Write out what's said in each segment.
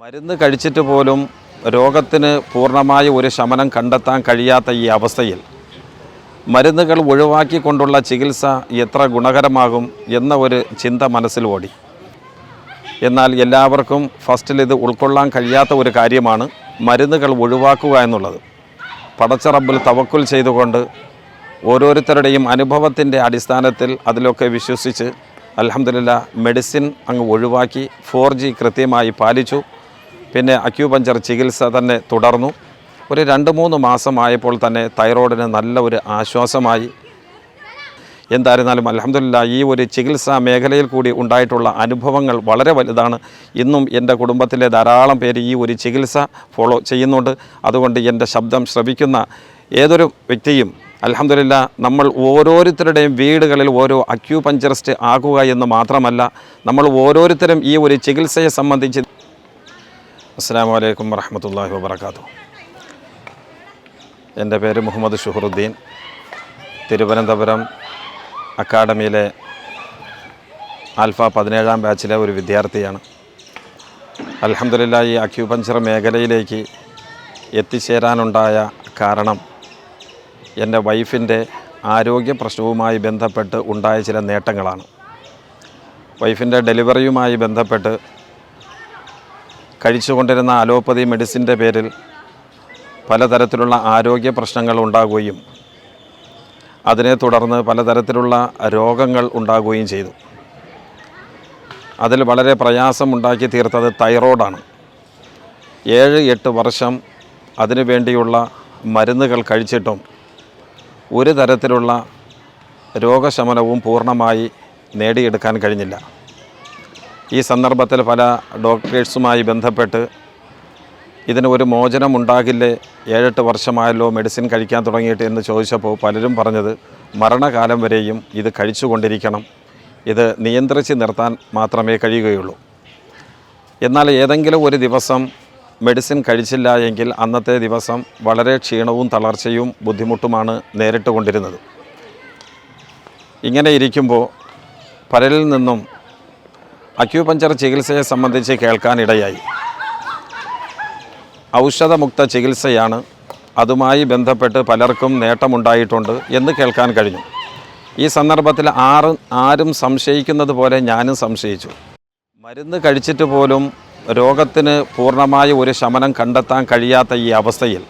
മരുന്ന് കഴിച്ചിട്ട് പോലും രോഗത്തിന് പൂർണമായ ഒരു ശമനം കണ്ടെത്താൻ കഴിയാത്ത ഈ അവസ്ഥയിൽ മരുന്നുകൾ ഒഴിവാക്കിക്കൊണ്ടുള്ള ചികിത്സ എത്ര ഗുണകരമാകും എന്ന ഒരു ചിന്ത മനസ്സിൽ ഓടി. എന്നാൽ എല്ലാവർക്കും ഫസ്റ്റിൽ ഇത് ഉൾക്കൊള്ളാൻ കഴിയാത്ത ഒരു കാര്യമാണ് മരുന്നുകൾ ഒഴിവാക്കുക എന്നുള്ളത്. പടച്ചറബിൽ തവക്കുൽ ചെയ്തുകൊണ്ട് ഓരോരുത്തരുടെയും അനുഭവത്തിന്റെ അടിസ്ഥാനത്തിൽ അതിലൊക്കെ വിശ്വസിച്ച് അലഹമില്ല മെഡിസിൻ അങ്ങ് ഒഴിവാക്കി ഫോർ കൃത്യമായി പാലിച്ചു. പിന്നെ അക്യൂപഞ്ചർ ചികിത്സ തന്നെ തുടർന്നു. ഒരു രണ്ട് മൂന്ന് മാസമായപ്പോൾ തന്നെ തൈറോയിഡിന് നല്ല ഒരു ആശ്വാസമായി. എന്തായിരുന്നാലും അലഹമില്ല ഈ ഒരു ചികിത്സാ മേഖലയിൽ കൂടി ഉണ്ടായിട്ടുള്ള അനുഭവങ്ങൾ വളരെ വലുതാണ്. ഇന്നും എന്റെ കുടുംബത്തിലെ ധാരാളം പേര് ഈ ഒരു ചികിത്സ ഫോളോ ചെയ്യുന്നുണ്ട്. അതുകൊണ്ട് എന്റെ ശബ്ദം ശ്രവിക്കുന്ന ഏതൊരു വ്യക്തിയും അലഹമില്ല നമ്മൾ ഓരോരുത്തരുടെയും വീടുകളിൽ ഓരോ അക്യൂപഞ്ചറിസ്റ്റ് ആകുക എന്ന് മാത്രമല്ല നമ്മൾ ഓരോരുത്തരും ഈ ഒരു ചികിത്സയെ സംബന്ധിച്ച് അസ്സാം വലൈക്കും വറഹമത്തല്ലാഹി വാത്തു എന്റെ പേര് മുഹമ്മദ് ഷുഹറുദ്ദീൻ. തിരുവനന്തപുരം അക്കാഡമിയിലെ ആൽഫ പതിനേഴാം ബാച്ചിലെ ഒരു വിദ്യാർത്ഥിയാണ്. അലഹമില്ല ഈ അക്യൂപഞ്ചർ മേഖലയിലേക്ക് എത്തിച്ചേരാനുണ്ടായ കാരണം എന്റെ വൈഫിന്റെ ആരോഗ്യ പ്രശ്നവുമായി ബന്ധപ്പെട്ട് ഉണ്ടായ ചില നേട്ടങ്ങളാണ്. വൈഫിന്റെ ഡെലിവറിയുമായി ബന്ധപ്പെട്ട് കഴിച്ചുകൊണ്ടിരുന്ന അലോപ്പതി മെഡിസിന്റെ പേരിൽ പലതരത്തിലുള്ള ആരോഗ്യ പ്രശ്നങ്ങൾ ഉണ്ടാകുകയും അതിനെ തുടർന്ന് പലതരത്തിലുള്ള രോഗങ്ങൾ ഉണ്ടാകുകയും ചെയ്തു. അതിൽ വളരെ പ്രയാസം ഉണ്ടാക്കി തീർത്തത് തൈറോയ്ഡാണ് ഏഴ് എട്ട് വർഷം അതിനു വേണ്ടിയുള്ള മരുന്നുകൾ കഴിച്ചിട്ടും ഒരു തരത്തിലുള്ള രോഗശമനവും പൂർണമായി നേടിയെടുക്കാൻ കഴിഞ്ഞില്ല. ഈ സന്ദർഭത്തിൽ പല ഡോക്ടേഴ്സുമായി ബന്ധപ്പെട്ട് ഇതിന് ഒരു മോചനം ഉണ്ടാകില്ലേ? ഏഴെട്ട് വർഷമായല്ലോ മെഡിസിൻ കഴിക്കാൻ തുടങ്ങിയിട്ട് എന്ന് ചോദിച്ചപ്പോൾ പലരും പറഞ്ഞത് മരണകാലം വരെയും ഇത് കഴിച്ചുകൊണ്ടിരിക്കണം. ഇത് നിയന്ത്രിച്ച് നിർത്താൻ മാത്രമേ കഴിയുകയുള്ളൂ. എന്നാൽ ഏതെങ്കിലും ഒരു ദിവസം മെഡിസിൻ കഴിച്ചില്ല എങ്കിൽ അന്നത്തെ ദിവസം വളരെ ക്ഷീണവും തളർച്ചയും ബുദ്ധിമുട്ടുമാണ് നേരിട്ട് കൊണ്ടിരുന്നത് ഇങ്ങനെ ഇരിക്കുമ്പോൾ പലരിൽ നിന്നും അക്യൂപഞ്ചർ ചികിത്സയെ സംബന്ധിച്ച് കേൾക്കാനിടയായി. ഔഷധമുക്ത ചികിത്സയാണ് അതുമായി ബന്ധപ്പെട്ട് പലർക്കും നേട്ടമുണ്ടായിട്ടുണ്ട് എന്ന് കേൾക്കാൻ കഴിഞ്ഞു. ഈ സന്ദർഭത്തിൽ ആറ് ആരും സംശയിക്കുന്നത് പോലെ ഞാനും സംശയിച്ചു. മരുന്ന് കഴിച്ചിട്ട് പോലും രോഗത്തിന് പൂർണമായ ഒരു ശമനം കണ്ടെത്താൻ കഴിയാത്ത ഈ അവസ്ഥയിൽ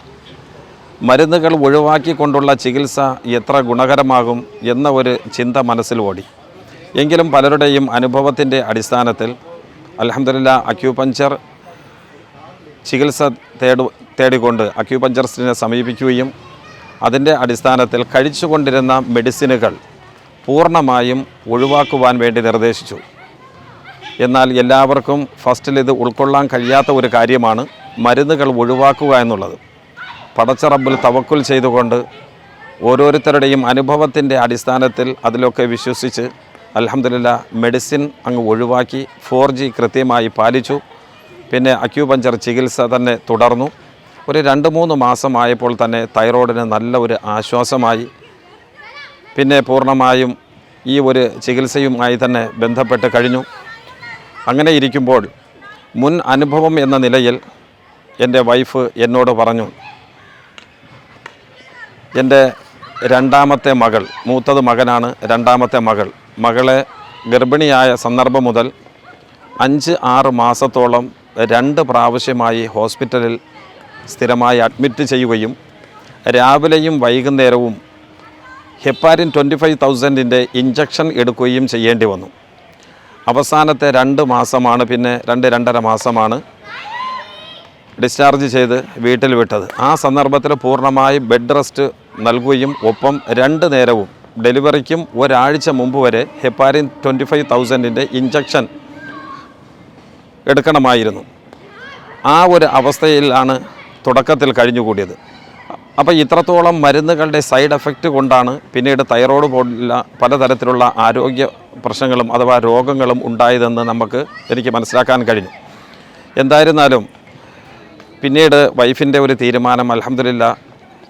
മരുന്നുകൾ ഒഴിവാക്കിക്കൊണ്ടുള്ള ചികിത്സ എത്ര ഗുണകരമാകും എന്ന ഒരു ചിന്ത മനസ്സിൽ ഓടി. എങ്കിലും പലരുടെയും അനുഭവത്തിന്റെ അടിസ്ഥാനത്തിൽ അലഹമില്ല അക്യൂപഞ്ചർ ചികിത്സ തേടു തേടിക്കൊണ്ട് അക്യൂപഞ്ചറിസ്റ്റിനെ സമീപിക്കുകയും അതിന്റെ അടിസ്ഥാനത്തിൽ കഴിച്ചുകൊണ്ടിരുന്ന മെഡിസിനുകൾ പൂർണമായും ഒഴിവാക്കുവാൻ വേണ്ടി നിർദ്ദേശിച്ചു. എന്നാൽ എല്ലാവർക്കും ഫസ്റ്റിൽ ഇത് ഉൾക്കൊള്ളാൻ കഴിയാത്ത ഒരു കാര്യമാണ് മരുന്നുകൾ ഒഴിവാക്കുക എന്നുള്ളത്. പടച്ചറമ്പിൽ തവക്കുൽ ചെയ്തുകൊണ്ട് ഓരോരുത്തരുടെയും അനുഭവത്തിന്റെ അടിസ്ഥാനത്തിൽ അതിലൊക്കെ വിശ്വസിച്ച് അലഹമില്ല മെഡിസിൻ അങ്ങ് ഒഴിവാക്കി ഫോർ ജി കൃത്യമായി പാലിച്ചു. പിന്നെ അക്യൂപഞ്ചർ ചികിത്സ തന്നെ തുടർന്നു. ഒരു രണ്ട് മൂന്ന് മാസമായപ്പോൾ തന്നെ തൈറോയിഡിന് നല്ല ഒരു ആശ്വാസമായി. പിന്നെ പൂർണമായും ഈ ഒരു ചികിത്സയുമായി തന്നെ ബന്ധപ്പെട്ട് കഴിഞ്ഞു. അങ്ങനെ ഇരിക്കുമ്പോൾ മുൻ അനുഭവം എന്ന നിലയിൽ എന്റെ വൈഫ് എന്നോട് പറഞ്ഞു എന്റെ രണ്ടാമത്തെ മകൾ മൂത്തത് മകനാണ് രണ്ടാമത്തെ മകൾ. മകളെ ഗർഭിണിയായ സന്ദർഭം മുതൽ അഞ്ച് ആറ് മാസത്തോളം രണ്ട് പ്രാവശ്യമായി ഹോസ്പിറ്റലിൽ സ്ഥിരമായി അഡ്മിറ്റ് ചെയ്യുകയും രാവിലെയും വൈകുന്നേരവും ഹെപ്പാരിൻ ട്വന്റി ഫൈവ് തൗസൻഡിന്റെ ഇഞ്ചക്ഷൻ എടുക്കുകയും ചെയ്യേണ്ടി വന്നു. അവസാനത്തെ രണ്ട് മാസമാണ് പിന്നെ രണ്ട് രണ്ടര മാസമാണ് ഡിസ്ചാർജ് ചെയ്ത് വീട്ടിൽ വിട്ടത്. ആ സന്ദർഭത്തിൽ പൂർണമായി ബെഡ് റെസ്റ്റ് നൽകുകയും ഒപ്പം രണ്ട് നേരവും ഡെലിവറിക്കും ഒരാഴ്ച മുമ്പ് വരെ ഹെപ്പാരിൻ ട്വന്റി ഫൈവ് തൗസൻഡിന്റെ ഇഞ്ചക്ഷൻ എടുക്കണമായിരുന്നു. ആ ഒരു അവസ്ഥയിലാണ് തുടക്കത്തിൽ കഴിഞ്ഞുകൂടിയത്. അപ്പോൾ ഇത്രത്തോളം മരുന്നുകളുടെ സൈഡ് എഫക്റ്റ് കൊണ്ടാണ് പിന്നീട് തൈറോയ്ഡ് പോലുള്ള പലതരത്തിലുള്ള ആരോഗ്യ പ്രശ്നങ്ങളും അഥവാ രോഗങ്ങളും ഉണ്ടായതെന്ന് നമുക്ക് എനിക്ക് മനസ്സിലാക്കാൻ കഴിഞ്ഞു. എന്തായിരുന്നാലും പിന്നീട് വൈഫിന്റെ ഒരു തീരുമാനം അലഹമില്ല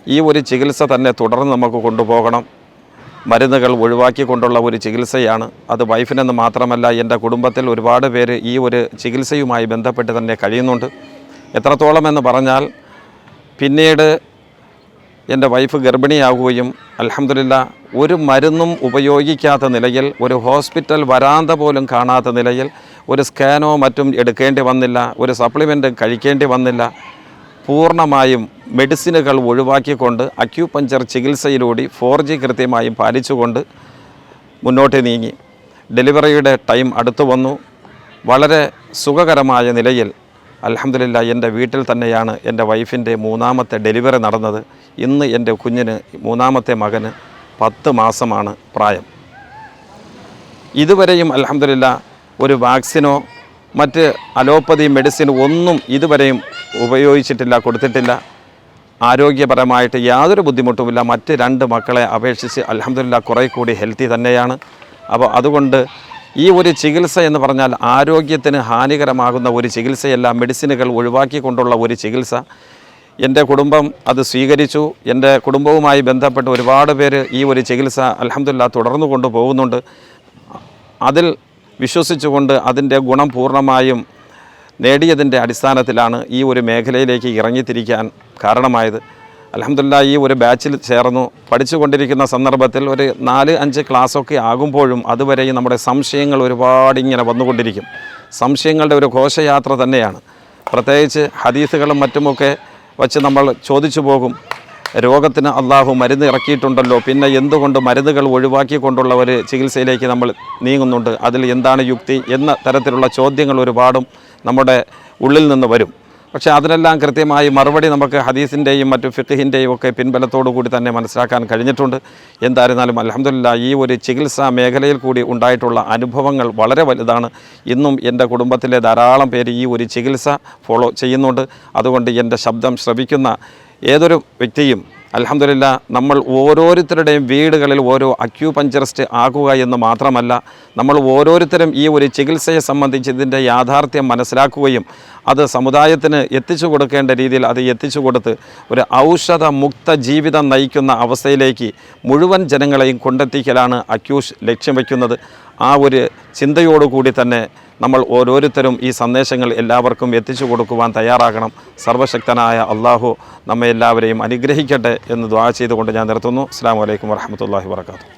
ഈ ഒരു ചികിത്സ തന്നെ തുടർന്ന് നമുക്ക് കൊണ്ടുപോകണം. മരുന്നുകൾ ഒഴിവാക്കിക്കൊണ്ടുള്ള ഒരു ചികിത്സയാണ്. അത് വൈഫിനെന്ന് മാത്രമല്ല എന്റെ കുടുംബത്തിൽ ഒരുപാട് പേര് ഈ ഒരു ചികിത്സയുമായി ബന്ധപ്പെട്ട് തന്നെ കഴിയുന്നുണ്ട്. എത്രത്തോളം എന്ന് പറഞ്ഞാൽ പിന്നീട് എന്റെ വൈഫ് ഗർഭിണിയാവുകയും അലഹമില്ല ഒരു മരുന്നും ഉപയോഗിക്കാത്ത നിലയിൽ ഒരു ഹോസ്പിറ്റൽ വരാന്ത പോലും കാണാത്ത നിലയിൽ ഒരു സ്കാനോ മറ്റും എടുക്കേണ്ടി വന്നില്ല ഒരു സപ്ലിമെന്റ് കഴിക്കേണ്ടി വന്നില്ല പൂർണമായും മെഡിസിനുകൾ ഒഴിവാക്കിക്കൊണ്ട് അക്യൂപഞ്ചർ ചികിത്സയിലൂടെ ഫോർ ജി കൃത്യമായും പാലിച്ചുകൊണ്ട് മുന്നോട്ട് നീങ്ങി. ഡെലിവറിയുടെ ടൈം അടുത്തു വന്നു. വളരെ സുഖകരമായ നിലയിൽ അലഹമില്ല എന്റെ വീട്ടിൽ തന്നെയാണ് എന്റെ വൈഫിന്റെ മൂന്നാമത്തെ ഡെലിവറി നടന്നത്. ഇന്ന് എന്റെ കുഞ്ഞിന് മൂന്നാമത്തെ മകന് പത്ത് മാസമാണ് പ്രായം. ഇതുവരെയും അലഹമില്ല ഒരു വാക്സിനോ മറ്റ് അലോപ്പതി മെഡിസിൻ ഒന്നും ഇതുവരെയും ഉപയോഗിച്ചിട്ടില്ല കൊടുത്തിട്ടില്ല. ആരോഗ്യപരമായിട്ട് യാതൊരു ബുദ്ധിമുട്ടുമില്ല. മറ്റ് രണ്ട് മക്കളെ അപേക്ഷിച്ച് അലഹമില്ല കുറേ കൂടി ഹെൽത്തി തന്നെയാണ്. അപ്പോൾ അതുകൊണ്ട് ഈ ഒരു ചികിത്സ എന്ന് പറഞ്ഞാൽ ആരോഗ്യത്തിന് ഹാനികരമാകുന്ന ഒരു ചികിത്സയല്ല. മെഡിസിനുകൾ ഒഴിവാക്കിക്കൊണ്ടുള്ള ഒരു ചികിത്സ. എന്റെ കുടുംബം അത് സ്വീകരിച്ചു. എന്റെ കുടുംബവുമായി ബന്ധപ്പെട്ട് ഒരുപാട് പേര് ഈ ഒരു ചികിത്സ അലഹമില്ല തുടർന്നു കൊണ്ടുപോകുന്നുണ്ട്. അതിൽ വിശ്വസിച്ചുകൊണ്ട് അതിന്റെ ഗുണം പൂർണമായും നേടിയതിന്റെ അടിസ്ഥാനത്തിലാണ് ഈ ഒരു മേഖലയിലേക്ക് ഇറങ്ങിത്തിരിക്കാൻ കാരണമായത്. അലഹമില്ല ഈ ഒരു ബാച്ചിൽ ചേർന്നു. പഠിച്ചുകൊണ്ടിരിക്കുന്ന സന്ദർഭത്തിൽ ഒരു നാല് അഞ്ച് ക്ലാസ്സൊക്കെ ആകുമ്പോഴും അതുവരെയും നമ്മുടെ സംശയങ്ങൾ ഒരുപാട് ഇങ്ങനെ വന്നുകൊണ്ടിരിക്കും. സംശയങ്ങളുടെ ഒരു ഘോഷയാത്ര തന്നെയാണ്. പ്രത്യേകിച്ച് ഹദീസുകളും മറ്റുമൊക്കെ വച്ച് നമ്മൾ ചോദിച്ചു പോകും. രോഗത്തിന് അള്ളാഹു മരുന്ന് ഇറക്കിയിട്ടുണ്ടല്ലോ. പിന്നെ എന്തുകൊണ്ട് മരുന്നുകൾ ഒഴിവാക്കിക്കൊണ്ടുള്ള ഒരു ചികിത്സയിലേക്ക് നമ്മൾ നീങ്ങുന്നുണ്ട്? അതിൽ എന്താണ് യുക്തി എന്ന തരത്തിലുള്ള ചോദ്യങ്ങൾ ഒരുപാടും നമ്മുടെ ഉള്ളിൽ നിന്ന് വരും. പക്ഷേ അതിനെല്ലാം കൃത്യമായി മറുപടി നമുക്ക് ഹദീസിന്റെയും മറ്റു ഫിഖിന്റെയും ഒക്കെ പിൻബലത്തോടു കൂടി തന്നെ മനസ്സിലാക്കാൻ കഴിഞ്ഞിട്ടുണ്ട്. എന്തായിരുന്നാലും അലഹമില്ല ഈ ഒരു ചികിത്സാ മേഖലയിൽ കൂടി ഉണ്ടായിട്ടുള്ള അനുഭവങ്ങൾ വളരെ വലുതാണ്. ഇന്നും എന്റെ കുടുംബത്തിലെ ധാരാളം പേര് ഈ ഒരു ചികിത്സ ഫോളോ ചെയ്യുന്നുണ്ട്. അതുകൊണ്ട് എന്റെ ശബ്ദം ശ്രവിക്കുന്ന ഏതൊരു വ്യക്തിയും അലഹമില്ല നമ്മൾ ഓരോരുത്തരുടെയും വീടുകളിൽ ഓരോ അക്യൂപഞ്ചറിസ്റ്റ് ആകുക എന്ന് മാത്രമല്ല നമ്മൾ ഓരോരുത്തരും ഈ ഒരു ചികിത്സയെ സംബന്ധിച്ച് ഇതിന്റെ യാഥാർത്ഥ്യം മനസ്സിലാക്കുകയും അത് സമുദായത്തിന് എത്തിച്ചു കൊടുക്കേണ്ട രീതിയിൽ അത് എത്തിച്ചു കൊടുത്ത് ഒരു ഔഷധമുക്ത ജീവിതം നയിക്കുന്ന അവസ്ഥയിലേക്ക് മുഴുവൻ ജനങ്ങളെയും കൊണ്ടെത്തിക്കലാണ് അക്യൂഷ് ലക്ഷ്യം വയ്ക്കുന്നത്. ആ ഒരു ചിന്തയോടുകൂടി തന്നെ നമ്മൾ ഓരോരുത്തരും ഈ സന്ദേശങ്ങൾ എല്ലാവർക്കും എത്തിച്ചു കൊടുക്കുവാൻ തയ്യാറാകണം. സർവശക്തനായ അള്ളാഹു നമ്മെ എല്ലാവരെയും അനുഗ്രഹിക്കട്ടെ എന്ന് ദ്വാ ചെയ്തുകൊണ്ട് ഞാൻ നിർത്തുന്നു. അസ്സാം വലൈക്കും വർഹമത്തല്ലാഹി വർക്കാത്തു